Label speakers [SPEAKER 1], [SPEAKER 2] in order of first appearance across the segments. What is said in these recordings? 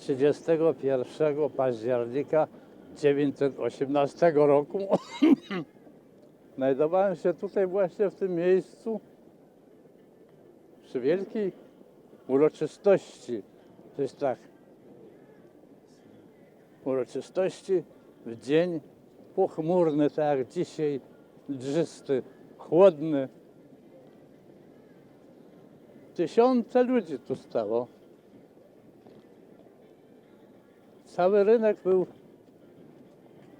[SPEAKER 1] 31 października 918 roku. Znajdowałem się tutaj właśnie w tym miejscu przy wielkiej uroczystości. To jest tak. Uroczystości w dzień pochmurny, tak jak dzisiaj, drzysty, chłodny. Tysiące ludzi tu stało. Cały rynek był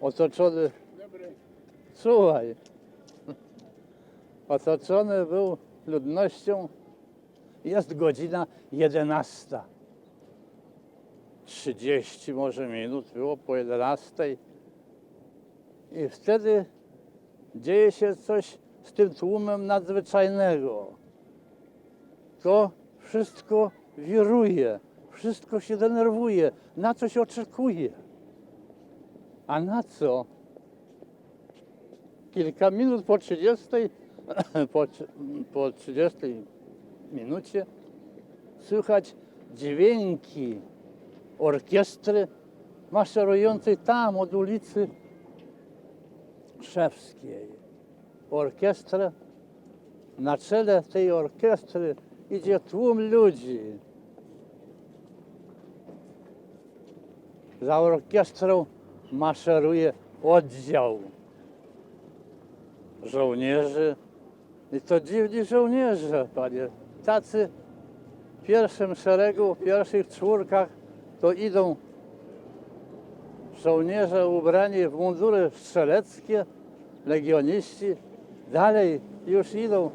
[SPEAKER 1] otoczony. Słuchaj. Otoczony był ludnością. Jest godzina 11. 30 może minut było po 11. I wtedy dzieje się coś z tym tłumem nadzwyczajnego. To wszystko wiruje, wszystko się denerwuje, na coś oczekuje. A na co? Kilka minut po 30, po, po 30 minucie słychać dźwięki orkiestry maszerującej tam od ulicy Krzewskiej. Orkiestrę, na czele tej orkiestry idzie tłum ludzi. Za orkiestrą maszeruje oddział żołnierzy. I to dziwni żołnierze, panie. Tacy w pierwszym szeregu, w pierwszych czwórkach to idą żołnierze ubrani w mundury strzeleckie, legioniści. Dalej już idą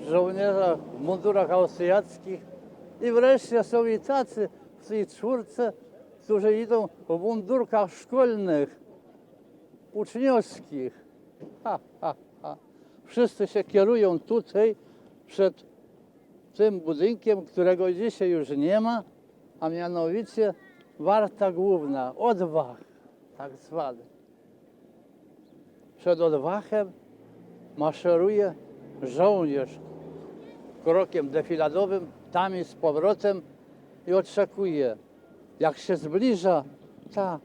[SPEAKER 1] żołnierze w mundurach austriackich. I wreszcie są i tacy w tej czwórce, którzy idą w mundurkach szkolnych, uczniowskich. Ha, ha, ha. Wszyscy się kierują tutaj przed tym budynkiem, którego dzisiaj już nie ma, a mianowicie warta główna, odwach, tak zwany. Przed odwachem maszeruje żołnierz krokiem defiladowym, tam i z powrotem i oczekuje. Jak się zbliża ta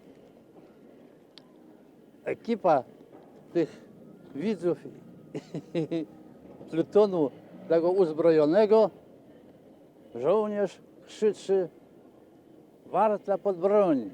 [SPEAKER 1] ekipa tych widzów plutonu tego uzbrojonego, żołnierz krzyczy warta pod broń.